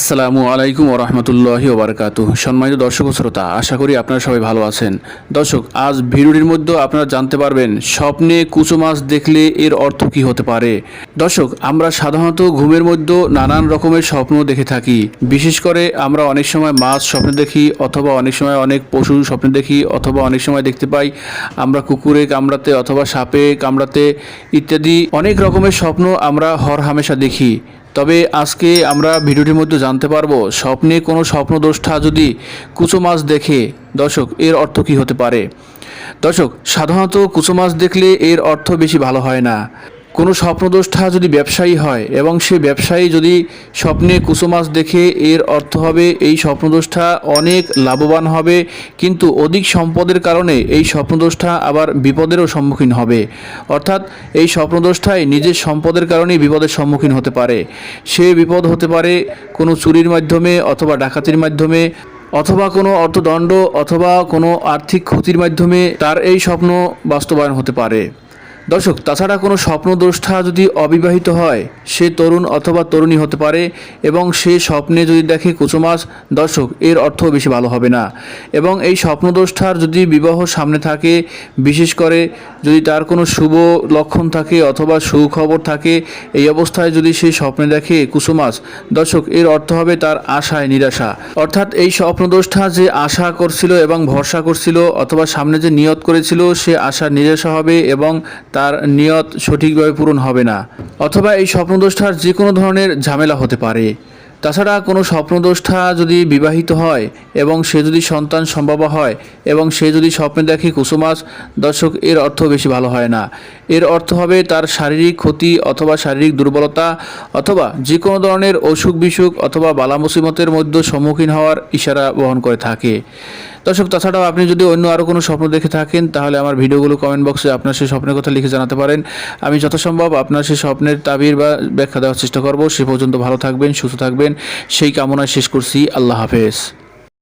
আসসালামু আলাইকুম ওরহমতুল্লাহি ওবরকাত সম্মানিত দর্শক শ্রোতা, আশা করি আপনারা সবাই ভালো আছেন। দর্শক, আজ ভিডিওটির মধ্যে আপনারা জানতে পারবেন, স্বপ্নে কুচো মাছ দেখলে এর অর্থ কী হতে পারে। দর্শক, আমরা সাধারণত ঘুমের মধ্যে নানান রকমের স্বপ্ন দেখে থাকি। বিশেষ করে আমরা অনেক সময় মাছ স্বপ্নে দেখি, অথবা অনেক সময় অনেক পশু স্বপ্নে দেখি, অথবা অনেক সময় দেখতে পাই আমরা কুকুরে কামড়াতে অথবা সাপে কামড়াতে ইত্যাদি অনেক রকমের স্বপ্ন আমরা হর হামেশা দেখি। তবে আজকে আমরা ভিডিওটির মধ্যে জানতে পারব, স্বপ্নে কোনো স্বপ্নদ্রষ্টা যদি কুচো মাছ দেখে, দর্শক, এর অর্থ কি হতে পারে? দর্শক, সাধারণত কুচো মাছ দেখলে এর অর্থ বেশি ভালো হয় না। কোনো স্বপ্নদ্রষ্টা যদি ব্যবসায়ী হয় এবং সে ব্যবসায়ী যদি স্বপ্নে কুচো মাছ দেখে এর অর্থ হবে এই স্বপ্নদ্রষ্টা অনেক লাভবান হবে, কিন্তু অধিক সম্পদের কারণে এই স্বপ্নদ্রষ্টা আবার বিপদেরও সম্মুখীন হবে। অর্থাৎ এই স্বপ্নদ্রষ্টায় নিজের সম্পদের কারণেই বিপদের সম্মুখীন হতে পারে। সে বিপদ হতে পারে কোনো চুরির মাধ্যমে অথবা ডাকাতির মাধ্যমে অথবা কোনো অর্থদণ্ড অথবা কোনো আর্থিক ক্ষতির মাধ্যমে তার এই স্বপ্ন বাস্তবায়ন হতে পারে। দর্শক, তাছাড়া কোনো স্বপ্নদ্রষ্টা যদি অবিবাহিত হয়, সে তরুণ অথবা তরুণী হতে পারে এবং সে স্বপ্নে যদি দেখে কুচুমাস দর্শক, এর অর্থ বেশি ভালো হবে না। এবং এই স্বপ্নদ্রষ্টার যদি বিবাহ সামনে থাকে, বিশেষ করে যদি তার কোনো শুভ লক্ষণ থাকে অথবা সুখবর থাকে, এই অবস্থায় যদি সে স্বপ্নে দেখে কুসুমাস দর্শক, এর অর্থ হবে তার আশায় নিরাশা। অর্থাৎ এই স্বপ্নদ্রষ্টা যে আশা করছিল এবং ভরসা করছিল অথবা সামনে যে নিয়ত করেছিল, সে আশা নিরাশা হবে এবং তার নিয়ত সঠিকভাবে পূরণ হবে না, অথবা এই স্বপ্নদ্রষ্টার যে কোনো ধরনের ঝামেলা হতে পারে। তাছাড়া কোনো স্বপ্নদ্রষ্টা যদি বিবাহিত হয় এবং সে যদি সন্তান সম্ভব হয় এবং সে যদি স্বপ্নে দেখে কুসুমাস, দর্শক, এর অর্থ বেশি ভালো হয় না। এর অর্থ হবে তার শারীরিক ক্ষতি অথবা শারীরিক দুর্বলতা অথবা যে কোনো ধরনের অসুখ বিসুখ অথবা বালা মুসিমতের মধ্যে সম্মুখীন হওয়ার ইশারা বহন করে থাকে। দর্শক, তাছাড়াও আপনি যদি অন্য আরও কোনো স্বপ্ন দেখে থাকেন, তাহলে আমার ভিডিওগুলো কমেন্ট বক্সে আপনার সেই স্বপ্নের কথা লিখে জানাতে পারেন। আমি যথাসম্ভব আপনার সেই স্বপ্নের তাবির বা ব্যাখ্যা দেওয়ার চেষ্টা করব। সে পর্যন্ত ভালো থাকবেন, সুস্থ থাকবেন। সেই কামনায় শেষ করছি। আল্লাহ হাফেজ।